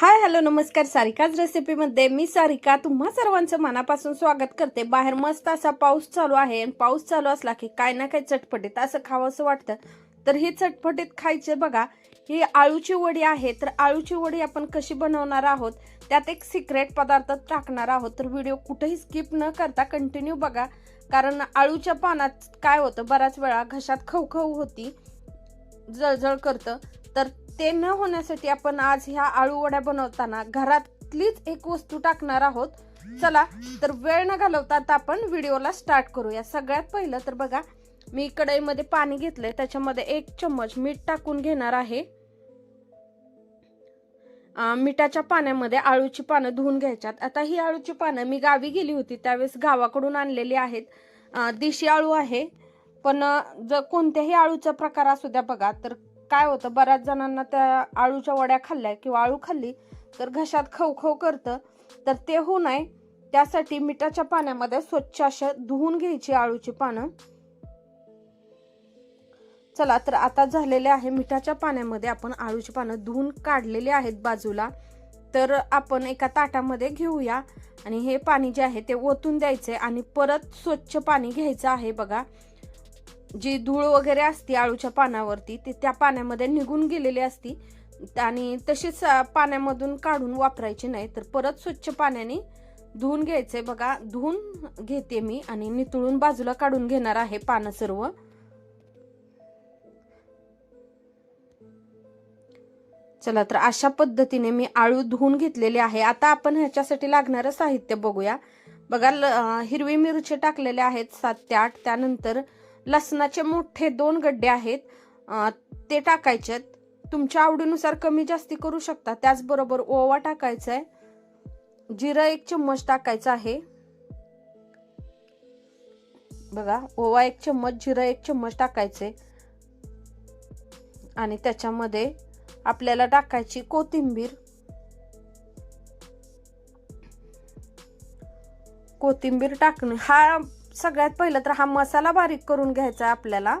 Hi hello नमस्कार. सारिकाच रेसिपीमध्ये मी सारिका तुम्हा सर्वांचं मनापासून स्वागत करते. बाहेर मस्त असा पाऊस चालू आहे आणि पाऊस चालू असला की काय ना काय चटपटीत असं खावं असं वाटतं. तर हे चटपटीत खायचे बघा. ही आळूची वडी आहे. तर आळूची वडी आपण कशी बनवणार आहोत? त्यात एक सिक्रेट पदार्थ टाकणार आहोत. तर व्हिडिओ कुठेही स्किप न करता कंटिन्यू बघा. कारण आळूच्या पानात काय होतं? बऱ्याच वेळा घशात खवखव होती. जळजळ करतं. तर ते न होण्यासाठी आपण आज ह्या आळू वड्या बनवताना घरातलीच एक वस्तू टाकणार आहोत. चला तर वेळ न घालवता आता आपण व्हिडिओला स्टार्ट करूया. सगळ्यात पहिलं तर बघा मी कढईमध्ये पाणी घेतलंय. त्याच्यामध्ये एक चम्मच मीठ टाकून घेणार आहे. मिठाच्या पाण्यामध्ये आळूची पानं धुवून घ्यायच्यात. आता ही आळूची पानं मी गावी गेली होती. त्यावेळेस गावाकडून आणलेली आहेत. देशी आळू आहे. पण जर कोणत्याही आळूचा प्रकार असू द्या बघा तर काय होतं बऱ्याच जणांना त्या आळूच्या वड्या खाल्ल्या किंवा आळू खाल्ली तर घशात खवखव करतं. तर ते होऊ नये. त्यासाठी मिठाच्या पाण्यामध्ये स्वच्छ अशा धुवून घ्यायची आळूची पानं. चला तर आता झालेले आहे मिठाच्या पाण्यामध्ये आपण आळूची पानं धुवून काढलेली आहेत बाजूला. तर आपण एका ताटामध्ये घेऊया. आणि हे पाणी जे आहे ते ओतून द्यायचे आणि परत स्वच्छ पाणी घ्यायचं आहे बघा. जी धूळ वगैरे असते आळूच्या पानावरती ती त्या पाण्यामध्ये निघून गेलेली असती. आणि तशीच पाण्यामधून काढून वापरायची नाही तर परत स्वच्छ पाण्याने धुवून घ्यायचे बघा धुवून घेते मी आणि नितळून बाजूला काढून घेणार आहे पानं सर्व. चला तर अशा पद्धतीने मी आळू धुवून घेतलेले आहे. आता आपण ह्याच्यासाठी लागणारं साहित्य बघूया. बघा ल- हिरवी मिरची टाकलेले आहेत सात ते आठ. त्यानंतर लसणाचे मोठे दोन गड्डे आहेत. ते टाकायचे तुमच्या आवडीनुसार कमी जास्ती करू शकता. त्याचबरोबर ओवा टाकायचा आहे. जिरं एक चम्मच टाकायचं आहे. बघा ओवा एक चम्मच जिरं एक चम्मच टाकायचे. आणि त्याच्यामध्ये आपल्याला टाकायची कोथिंबीर. कोथिंबीर टाकणे. हा सगळ्यात पहिलं तर हा मसाला बारीक करून घ्यायचा आहे आपल्याला.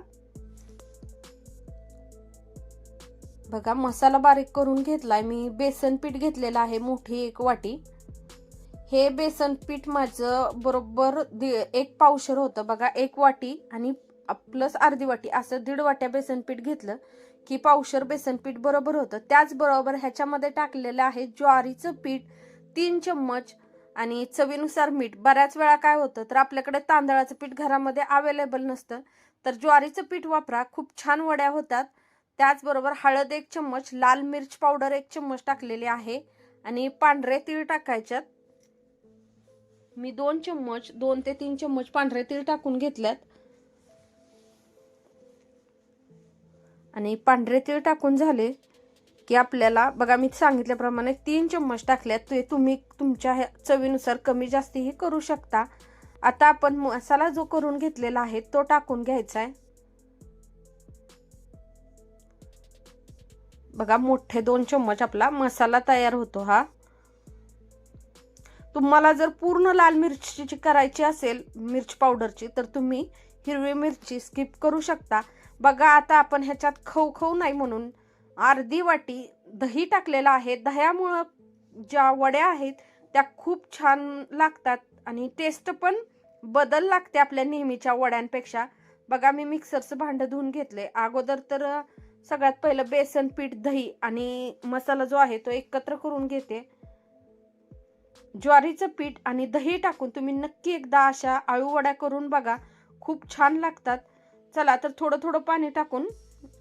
बघा मसाला बारीक करून घेतलाय. मी बेसन पीठ घेतलेलं आहे मोठी एक वाटी. हे बेसन पीठ माझं बरोबर एक पावशर होतं. बघा एक वाटी आणि प्लस अर्धी वाटी असं दीड वाट्या बेसन पीठ घेतलं की पावशर बेसन पीठ बरोबर होतं. त्याचबरोबर ह्याच्यामध्ये टाकलेलं आहे ज्वारीचं पीठ तीन चम्मच आणि चवीनुसार मीठ. बऱ्याच वेळा काय होतं तर आपल्याकडे तांदळाचं पीठ घरामध्ये अवेलेबल नसतं तर ज्वारीचं पीठ वापरा. खूप छान वड्या होतात. त्याचबरोबर हळद एक चम्मच लाल मिर्च पावडर एक चम्मच टाकलेली आहे आणि पांढरे तीळ टाकायच्यात. मी दोन चम्मच दोन ते तीन चम्मच पांढरे तीळ टाकून घेतल्यात. आणि पांढरे तीळ टाकून झाले. की आपल्याला बघा मी सांगितल्याप्रमाणे तीन चम्मच टाकल्यात ते तुम्ही तुमच्या ह्या चवीनुसार कमी जास्तीही करू शकता. आता आपण मसाला जो करून घेतलेला आहे तो टाकून घ्यायचा आहे बघा मोठे दोन चम्मच आपला मसाला तयार होतो हा. तुम्हाला जर पूर्ण लाल मिरचीची करायची असेल मिरची पावडरची तर तुम्ही हिरवी मिरची स्किप करू शकता. बघा आता आपण ह्याच्यात खवखव नाही म्हणून अर्धी वाटी दही टाकलेलं आहे. दह्यामुळं ज्या वड्या आहेत त्या खूप छान लागतात आणि टेस्ट पण बदल लागते आपल्या नेहमीच्या वड्यांपेक्षा. बघा मी मिक्सरचं भांडं धुवून घेतले. अगोदर तर सगळ्यात पहिलं बेसन पीठ दही आणि मसाला जो आहे तो एकत्र करून घेते. ज्वारीचं पीठ आणि दही टाकून तुम्ही नक्की एकदा अशा आळू वड्या करून बघा. खूप छान लागतात. चला तर थोडं थोडं पाणी टाकून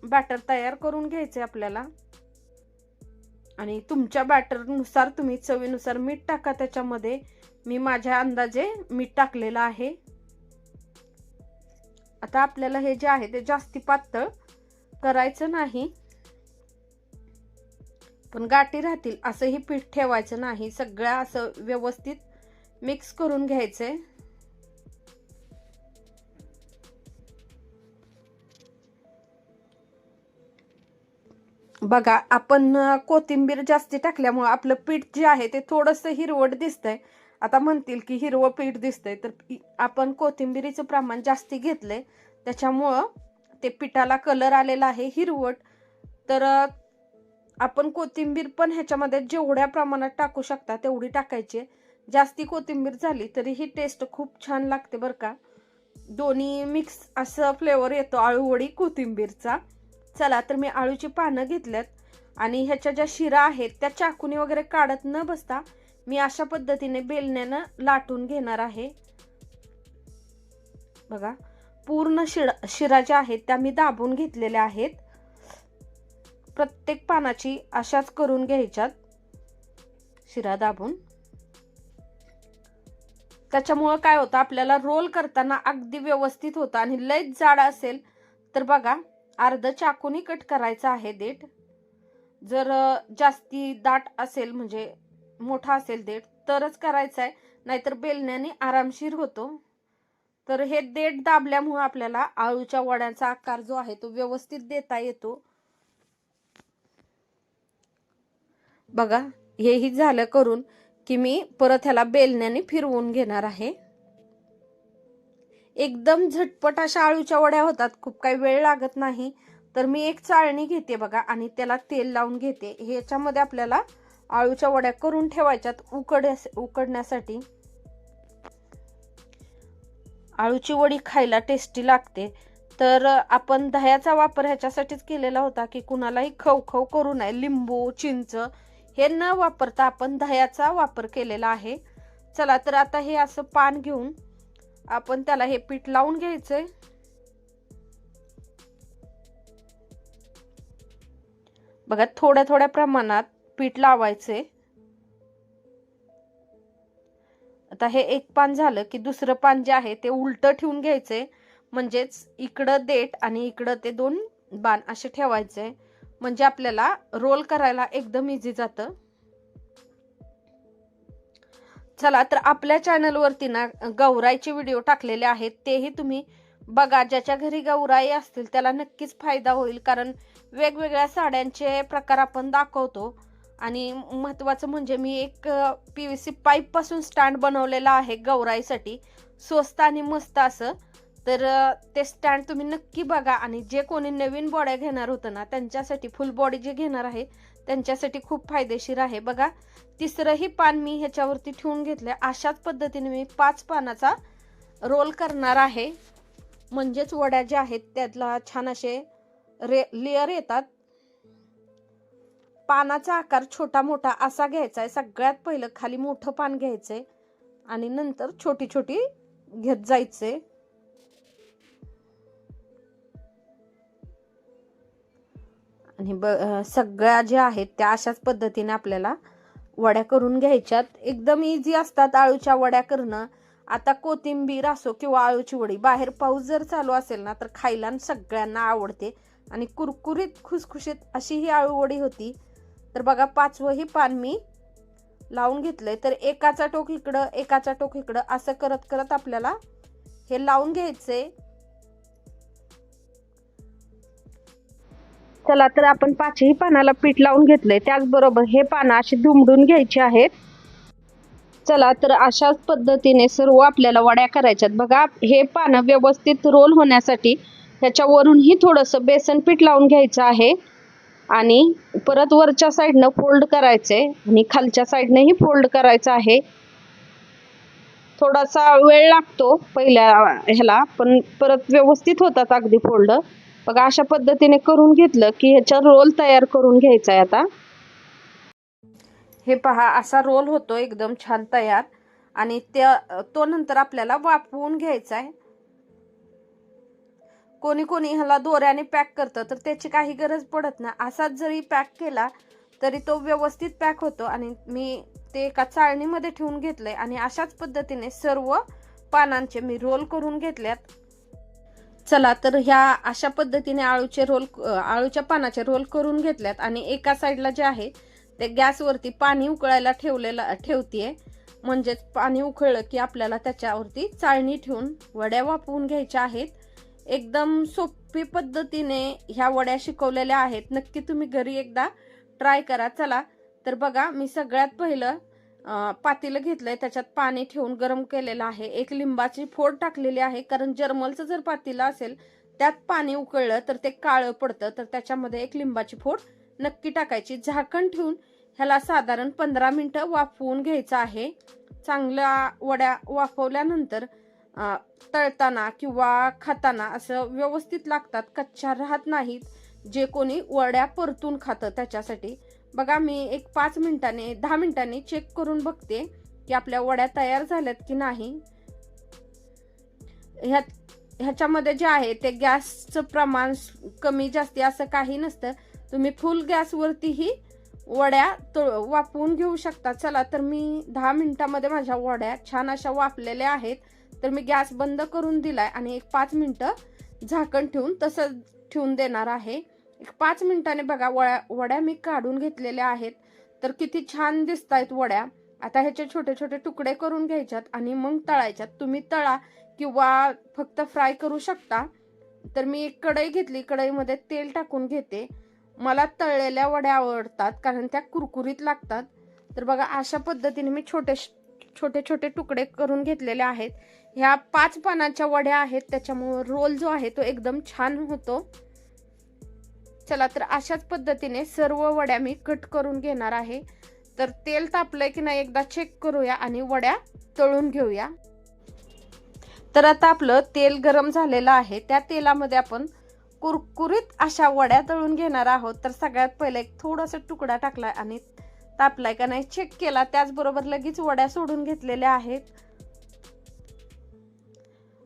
बॅटर तयार करून घ्यायचे आपल्याला. आणि तुमच्या बॅटरनुसार तुम्ही चवीनुसार मीठ टाका. त्याच्यामध्ये मी माझ्या अंदाजे मीठ टाकलेलं आहे. आता आपल्याला हे जे आहे ते जास्ती पातळ करायचं नाही. पण गाठी राहतील. असंही पीठ ठेवायचं नाही. सगळ्या असं व्यवस्थित मिक्स करून घ्यायचंय. बघा आपण कोथिंबीर जास्ती टाकल्यामुळं आपलं पीठ जे आहे ते थोडंसं हिरवट दिसतंय. आता म्हणतील की हिरवं पीठ दिसतंय तर आपण कोथिंबिरीचं प्रमाण जास्ती घेतलंय. त्याच्यामुळं ते पिठाला कलर आलेला आहे हिरवट. तर आपण कोथिंबीर पण ह्याच्यामध्ये जेवढ्या प्रमाणात टाकू शकता तेवढी टाकायची. जास्ती कोथिंबीर झाली तरी ही टेस्ट खूप छान लागते बरं का. दोन्ही मिक्स असं फ्लेवर येतो आळूवडी कोथिंबीरचा. चला तर मी आळूची पानं घेतल्यात आणि ह्याच्या ज्या शिरा आहेत त्या चाकूने वगैरे काढत न बसता मी अशा पद्धतीने बेलण्यानं लाटून घेणार आहे. बघा पूर्ण शिरा शिरा ज्या आहेत त्या मी दाबून घेतलेल्या आहेत. प्रत्येक पानाची अशाच करून घ्यायच्यात शिरा दाबून. त्याच्यामुळं काय होतं आपल्याला रोल करताना अगदी व्यवस्थित होतं आणि लयच जाड असेल तर बघा अर्ध चाकूनी कट करायचं आहे देठ. जर जास्ती दाट असेल म्हणजे मोठा असेल देठ तरच करायचं आहे. नाहीतर बेलण्याने आरामशीर होतो. तर हे देठ दाबल्यामुळे आपल्याला आळूच्या वड्याचा आकार जो आहे तो व्यवस्थित देता येतो. बघा हेही झालं करून की मी परत ह्याला बेलण्याने फिरवून घेणार आहे. एकदम झटपट अशा आळूच्या वड्या होतात खूप काही वेळ लागत नाही. तर मी एक चाळणी घेते बघा आणि त्याला तेल लावून घेते. ह्याच्यामध्ये आपल्याला आळूच्या वड्या करून ठेवायच्यात उकड उकडण्यासाठी. आळूची वडी खायला टेस्टी लागते. तर आपण दह्याचा वापर ह्याच्यासाठीच केलेला होता की कुणालाही खवखव करू नये. लिंबू चिंच हे न वापरता आपण दह्याचा वापर केलेला आहे. चला तर आता हे असं पान घेऊन आपण त्याला हे पीठ लावून घ्यायचंय. बघा थोड्या थोड्या प्रमाणात पीठ लावायचे आता हे एक पान झालं की दुसरं पान जे आहे ते उलट ठेवून घ्यायचंय. म्हणजेच इकडं देठ आणि इकडं ते दोन बाण असे ठेवायचे म्हणजे आपल्याला रोल करायला एकदम इझी जातं. चला तर आपल्या चॅनलवरती ना गौराईचे व्हिडिओ टाकलेले आहेत. तेही तुम्ही बघा ज्याच्या घरी गौराई असतील त्याला नक्कीच फायदा होईल. कारण वेगवेगळ्या साड्यांचे प्रकार आपण दाखवतो. आणि महत्त्वाचं म्हणजे मी एक पी व्ही सी पाईपपासून स्टँड बनवलेला आहे गौराईसाठी. स्वस्त आणि मस्त असं. तर ते स्टँड तुम्ही नक्की बघा आणि जे कोणी नवीन बॉड्या घेणार होतं ना त्यांच्यासाठी फुल बॉडी जे घेणार आहे त्यांच्यासाठी खूप फायदेशीर आहे. बघा तिसरंही पान मी ह्याच्यावरती ठेवून घेतलं अशाच पद्धतीने मी पाच पानाचा रोल करणार आहे. म्हणजेच वड्या ज्या आहेत त्यातला छान असे रे लेअर येतात. पानाचा आकार छोटा मोठा असा घ्यायचा आहे. सगळ्यात पहिलं खाली मोठं पान घ्यायचंय. आणि नंतर छोटी छोटी घेत जायचे आणि ब सगळ्या ज्या आहेत त्या अशाच पद्धतीने आपल्याला वड्या करून घ्यायच्यात. एकदम इझी असतात आळूच्या वड्या करणं. आता कोथिंबीर असो किंवा आळूची वडी बाहेर पाऊस जर चालू असेल ना तर खायला सगळ्यांना आवडते. आणि कुरकुरीत खुसखुशीत अशी ही आळू वडी होती. तर बघा पाचवंही पान मी लावून घेतलंय. तर एकाचा टोक इकडं एकाचा टोक इकडं असं करत करत आपल्याला हे लावून घ्यायचंय. चला तर आपण पाचही पानाला पीठ लावून घेतलंय. त्याचबरोबर हे पानं अशी दुमडून घ्यायची आहेत. चला तर अशाच पद्धतीने सर्व आपल्याला वड्या करायच्यात. बघा हे पानं व्यवस्थित रोल होण्यासाठी ह्याच्यावरूनही थोडंसं बेसन पीठ लावून घ्यायचं आहे. आणि परत वरच्या साईडनं फोल्ड करायचे आणि खालच्या साईडनेही फोल्ड करायचं आहे. थोडासा वेळ लागतो पहिल्या ह्याला पण परत व्यवस्थित होतात अगदी फोल्ड. बघा अशा पद्धतीने करून घेतलं की ह्याचा रोल तयार करून घ्यायचा आहे आता. हे पहा असा रोल होतो एकदम छान तयार. आणि त्या तो नंतर आपल्याला वाफवून घ्यायचा आहे. कोणी कोणी ह्याला दोऱ्याने पॅक करतं तर त्याची काही गरज पडत नाही. असाच जरी पॅक केला तरी तो व्यवस्थित पॅक होतो. आणि मी ते एका चाळणीमध्ये ठेवून घेतलंय. आणि अशाच पद्धतीने सर्व पानांचे मी रोल करून घेतल्यात. चला तर ह्या अशा पद्धतीने आळूचे रोल आळूच्या पानाचे रोल करून घेतल्यात आणि एका साईडला जे आहे ते गॅसवरती पाणी उकळायला ठेवलेलं ठेवतीये. म्हणजेच पाणी उकळलं की आपल्याला त्याच्यावरती चाळणी ठेवून वड्या वापरून घ्यायच्या आहेत. एकदम सोपी पद्धतीने ह्या वड्या शिकवलेल्या आहेत. नक्की तुम्ही घरी एकदा ट्राय करा. चला तर बघा मी सगळ्यात पहिलं पातेलं घेतलंय त्याच्यात पाणी ठेवून गरम केलेलं आहे. एक लिंबाची फोड टाकलेली आहे. कारण जर्मलचं जर पातेलं असेल त्यात पाणी उकळलं तर ते काळं पडतं. तर त्याच्यामध्ये एक लिंबाची फोड नक्की टाकायची. झाकण ठेवून ह्याला साधारण पंधरा मिनटं वाफवून घ्यायचं आहे. चांगल्या वड्या वाफवल्यानंतर तळताना किंवा खाताना असं व्यवस्थित लागतात. कच्च्या राहत नाहीत. जे कोणी वड्या परतून खातं त्याच्यासाठी बघा मी एक पाच मिनिटांनी दहा मिनिटांनी चेक करून बघते की आपल्या वड्या तयार झाल्यात की नाही. ह्यात ह्याच्यामध्ये जे आहे ते गॅसचं प्रमाण कमी जास्ती असं काही नसतं. तुम्ही फुल गॅसवरतीही वड्या तळ वाफवून घेऊ शकता. चला तर मी दहा मिनिटामध्ये माझ्या वड्या छान अशा वाफलेल्या आहेत. तर मी गॅस बंद करून दिलाय आणि एक पाच मिनटं झाकण ठेवून तसं ठेवून देणार आहे. एक पाच मिनिटाने बघा वड्या वड्या मी काढून घेतलेल्या आहेत. तर किती छान दिसत आहेत वड्या. आता ह्याचे छोटे छोटे तुकडे करून घ्यायच्यात आणि मग तळायच्यात. तुम्ही तळा किंवा फक्त फ्राय करू शकता. तर मी एक कढई घेतली. कढईमध्ये तेल टाकून घेते. मला तळलेल्या वड्या आवडतात कारण त्या कुरकुरीत लागतात. तर बघा अशा पद्धतीने मी छोटे छोटे छोटे तुकडे करून घेतलेले आहेत. ह्या पाच पानाच्या वड्या आहेत. त्याच्यामुळं रोल जो आहे तो एकदम छान होतो. चला तर अशाच पद्धतीने सर्व वड्या मी कट करून घेणार आहे. तर तेल तापलंय की नाही एकदा चेक करूया आणि वड्या तळून घेऊया. तर आता आपलं तेल गरम झालेलं आहे. त्या तेलामध्ये आपण कुरकुरीत अशा वड्या तळून घेणार आहोत. तर सगळ्यात पहिले एक थोडासा तुकडा टाकलाय आणि तापलाय का नाही चेक केला. त्याचबरोबर लगेच वड्या सोडून घेतलेल्या आहेत.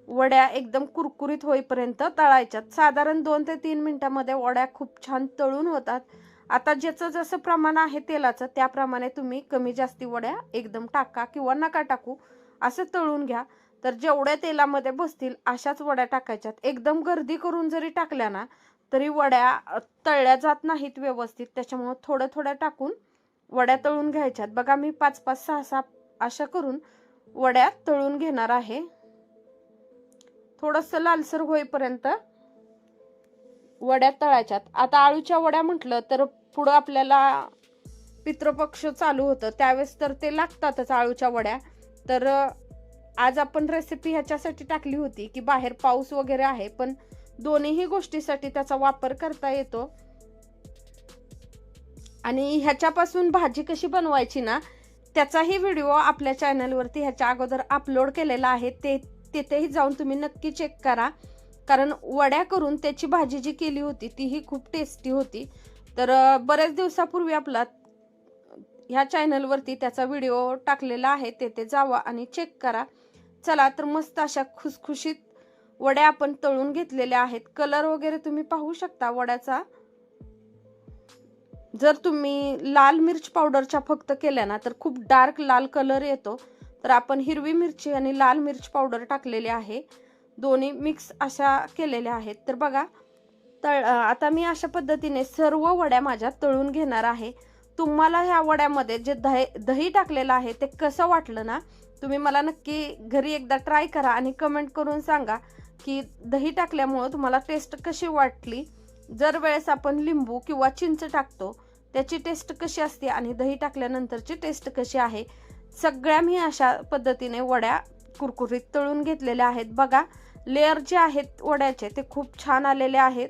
वड्या एकदम कुरकुरीत होईपर्यंत तळायच्यात. साधारण दोन ते तीन मिनटामध्ये वड्या खूप छान तळून होतात. आता ज्याचं जसं प्रमाण आहे तेलाचं त्याप्रमाणे तुम्ही कमी जास्ती वड्या एकदम टाका किंवा नका टाकू असं तळून घ्या. तर जेवढ्या तेलामध्ये बसतील अशाच वड्या टाकायच्यात. एकदम गर्दी करून जरी टाकल्या ना तरी वड्या तळल्या जात नाहीत व्यवस्थित. त्याच्यामुळं थोड्या थोड्या टाकून वड्या तळून घ्यायच्यात. बघा मी पाच पाच सहा सहा अशा करून वड्या तळून घेणार आहे. थोडंसं लालसर होईपर्यंत वड्या तळायच्यात. आता आळूच्या वड्या म्हटलं तर पुढं आपल्याला पितृपक्ष चालू होतं. त्यावेळेस तर ते लागतातच आळूच्या वड्या. तर आज आपण रेसिपी ह्याच्यासाठी टाकली होती की बाहेर पाऊस वगैरे आहे पण दोन्हीही गोष्टीसाठी त्याचा वापर करता येतो. आणि ह्याच्यापासून भाजी कशी बनवायची ना त्याचाही व्हिडिओ आपल्या चॅनलवरती ह्याच्या अगोदर अपलोड केलेला आहे. ते तिथेही जाऊन तुम्ही नक्की चेक करा. कारण वड्या करून त्याची भाजी जी केली होती तीही खूप टेस्टी होती. तर बऱ्याच दिवसापूर्वी आपला ह्या चॅनलवरती त्याचा व्हिडिओ टाकलेला आहे. तेथे जावा आणि चेक करा. चला तर मस्त अशा खुसखुशीत वड्या आपण तळून घेतलेल्या आहेत. कलर वगैरे तुम्ही पाहू शकता वड्याचा. जर तुम्ही लाल मिरच पावडरच्या फक्त केल्या ना तर खूप डार्क लाल कलर येतो. तर आपण हिरवी मिरची आणि लाल मिरची पावडर टाकलेली आहे. दोन्ही मिक्स अशा केलेल्या आहेत. तर बघा तळ आता मी अशा पद्धतीने सर्व वड्या माझ्या तळून घेणार आहे. तुम्हाला ह्या वड्यामध्ये जे दही दही टाकलेलं आहे ते कसं वाटलं ना तुम्ही मला नक्की घरी एकदा ट्राय करा आणि कमेंट करून सांगा की दही टाकल्यामुळं तुम्हाला टेस्ट कशी वाटली. जर वेळेस आपण लिंबू किंवा चिंच टाकतो त्याची टेस्ट कशी असते आणि दही टाकल्यानंतरची टेस्ट कशी आहे. सगळ्या मी अशा पद्धतीने वड्या कुरकुरीत तळून घेतलेल्या आहेत. बघा लेअर जे आहेत वड्याचे ते खूप छान आलेले आहेत.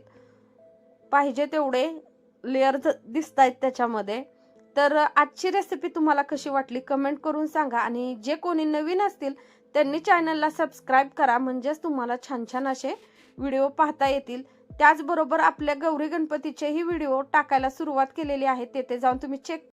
पाहिजे तेवढे लेअर दिसत आहेत त्याच्यामध्ये. तर आजची रेसिपी तुम्हाला कशी वाटली कमेंट करून सांगा. आणि जे कोणी नवीन असतील त्यांनी चॅनलला सबस्क्राईब करा. म्हणजेच तुम्हाला छान छान असे व्हिडिओ पाहता येतील. त्याचबरोबर आपल्या गौरी गणपतीचेही व्हिडिओ टाकायला सुरुवात केलेली आहे. तेथे जाऊन तुम्ही चेक